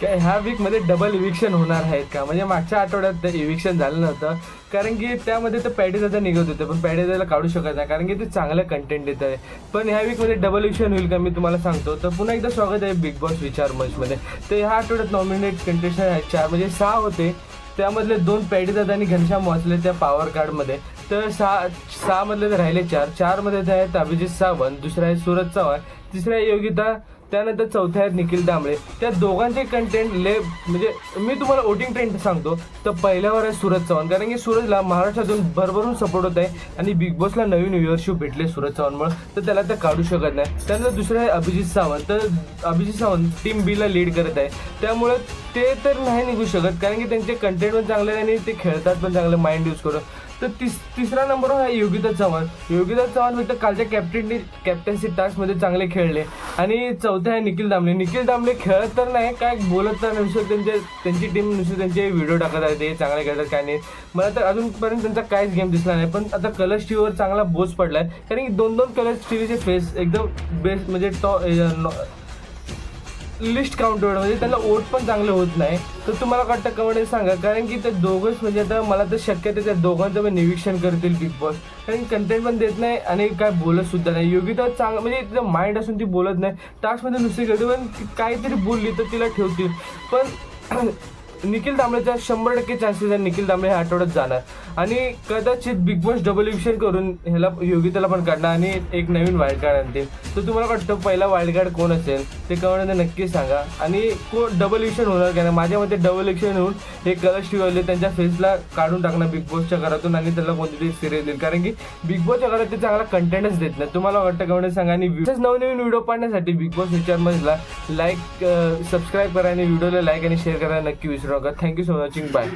काय ह्या वीकमध्ये डबल इव्हिक्शन होणार आहेत का? म्हणजे मागच्या आठवड्यात इव्हिक्शन झालं नव्हतं. कारण की त्यामध्ये तर पॅडेदादा निघत होते पण पॅडेजाला काढू शकत नाही कारण की ते चांगलं कंटेंट देत आहे. पण ह्या वीकमध्ये डबल इव्हिक्शन होईल का मी तुम्हाला सांगतो. तर पुन्हा एकदा स्वागत आहे बिग बॉस विचार मंचमध्ये तर ह्या आठवड्यात नॉमिनेट कंटेस्टंट आहेत चार म्हणजे सहा होते. त्यामधले दोन पॅडीदादा आणि घनश्याम वाचले त्या पॉवर कार्डमध्ये तर सहा सहामधले तर राहिले चार. चारमध्ये ते आहेत अभिजित सावंत दुसरा आहे सूरज चव्हाण तिसरा आहे योगिता त्यानंतर चौथ्या आहेत निखिल दांबळे त्या दोघांचे कंटेंट ले म्हणजे मी तुम्हाला वोटिंग ट्रेंड सांगतो. तर पहिल्यावर आहे सूरज चव्हाण. कारण की सूरजला महाराष्ट्रातून भरभरून सपोर्ट होत आहे आणि बिग बॉसला नवीन व्ह्युअरशिप भेटले सूरज चव्हाणमुळे. तर त्याला ते काढू शकत नाही. त्यानंतर दुसरं आहे अभिजित सावंत. तर अभिजित सावंत टीम बीला लीड करत आहे. त्यामुळे ते तर नाही निघू शकत. कारण की त्यांचे कंटेंट पण चांगले आहे आणि ते खेळतात पण चांगलं माइंड यूज करून. तर तिस तिसरा नंबरवर आहे योगिता चव्हाण. योगिता चव्हाण फक्त कालच्या कॅप्टननी कॅप्टन्सी टास्कमध्ये चांगले खेळले. आणि चौथा आहे निखिल दामले. निखिल दामले खेळत तर नाही काय बोलत तर नुसतं त्यांचे त्यांची टीम नुसतं त्यांचे व्हिडिओ टाकत आहे ते चांगले खेळतात काय नाही. मला तर अजूनपर्यंत त्यांचा काहीच गेम दिसला नाही. पण आता कलर्स टीव्हीवर चांगला बोज आहे कारण की दोन दोन कलर्स टीव्हीचे फेस एकदम बेस्ट म्हणजे टॉ लिस्ट काउंटर म्हणजे त्यांना वोट पण चांगले होत नाही. तर तुम्हाला वाटतं कमेंट सांगा कारण की ते दोघंच म्हणजे आता मला तर शक्य त्या दोघांचं पण निरीक्षण करतील बिग बॉस कारण कंटेंट पण देत नाही आणि काय बोलत सुद्धा नाही. योगिता चांग म्हणजे तिचं माइंड असून ती बोलत नाही. टास्कमध्ये नुसती करते पण काहीतरी बोलली तर तिला ठेवतील. पण निखिल दामलेचा शंभर टक्के चान्सेस आहे निखिल दामले ह्या आठवड्यात जाणार. आणि कदाचित बिग बॉस डबल इव्हिशन करून ह्याला योगिताला पण काढणार आणि एक नवीन वाईल्ड कार्ड आणतील. तर तुम्हाला वाटतं पहिला वाईल्ड कार्ड कोण असेल? ते कमेंटमध्ये नक्की सांगा. आणि कोण डबल इक्शन होणार का नाही? माझ्या मते डबल इक्शन होऊन हे कलश ठेवले त्यांच्या फेसला काढून टाकणार बिग बॉसच्या घरातून आणि त्याला कोणती सिरियल देईल. कारण की बिग बॉसच्या घरात ते चांगला कंटेंटच देत नाही. तुम्हाला वाटतं कमेंट सांगा? आणि नवनवीन व्हिडिओ पाहण्यासाठी बिग बॉस विचारमधला लाईक सबस्क्राईब करा आणि व्हिडिओला लाईक आणि शेअर करायला नक्की विसरू नका. Thank you so watching bye